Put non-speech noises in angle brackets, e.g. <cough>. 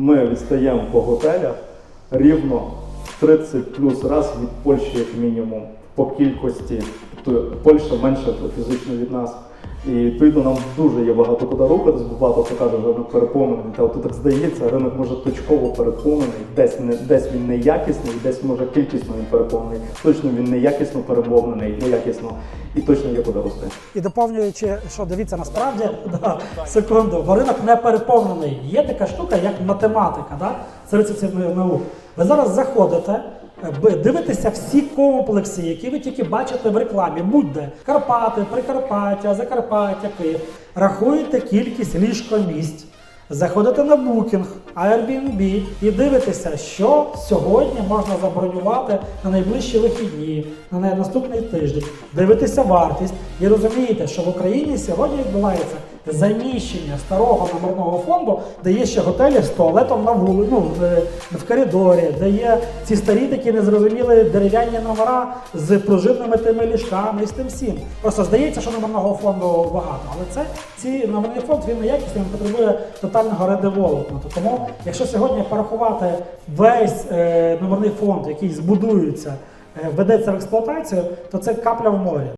ми відстаємо по готелях рівно в 30 плюс раз від Польщі, як мінімум, по кількості. Тобто Польща менше фізично від нас. І відповідно нам дуже є багато куди рухатись, бо багато хто каже, що ринок переповнений. Та от так здається, ринок може точково переповнений, десь не десь він неякісний, десь може кількісно він переповнений. Точно він неякісно переповнений, неякісно і точно є куди рости. І доповнюючи, що дивіться, насправді, <laughs> секунду, бо ринок не переповнений. Є така штука, як математика, да? це рецептивної наук. Ви зараз заходите, дивитеся всі комплекси, які ви тільки бачите в рекламі, будь-де Карпати, Прикарпаття, Закарпаття, Київ. Рахуєте кількість ліжкомісць. Заходите на Booking, Airbnb і дивитеся, що сьогодні можна забронювати на найближчі вихідні, на наступний тиждень. Дивитеся вартість і розумієте, що в Україні сьогодні відбувається заміщення старого номерного фонду, де є ще готелі з туалетом на вулиці, ну, в, в коридорі, де є ці старі такі незрозумілі дерев'яні номера з пружинними тими ліжками і з тим всім. Просто здається, що номерного фонду багато, але це ці номерний фонд він неякісний, він потребує тотального редеволопменту. Тому, якщо сьогодні порахувати весь е, номерний фонд, який збудується, е, введеться в експлуатацію, то це капля в морі.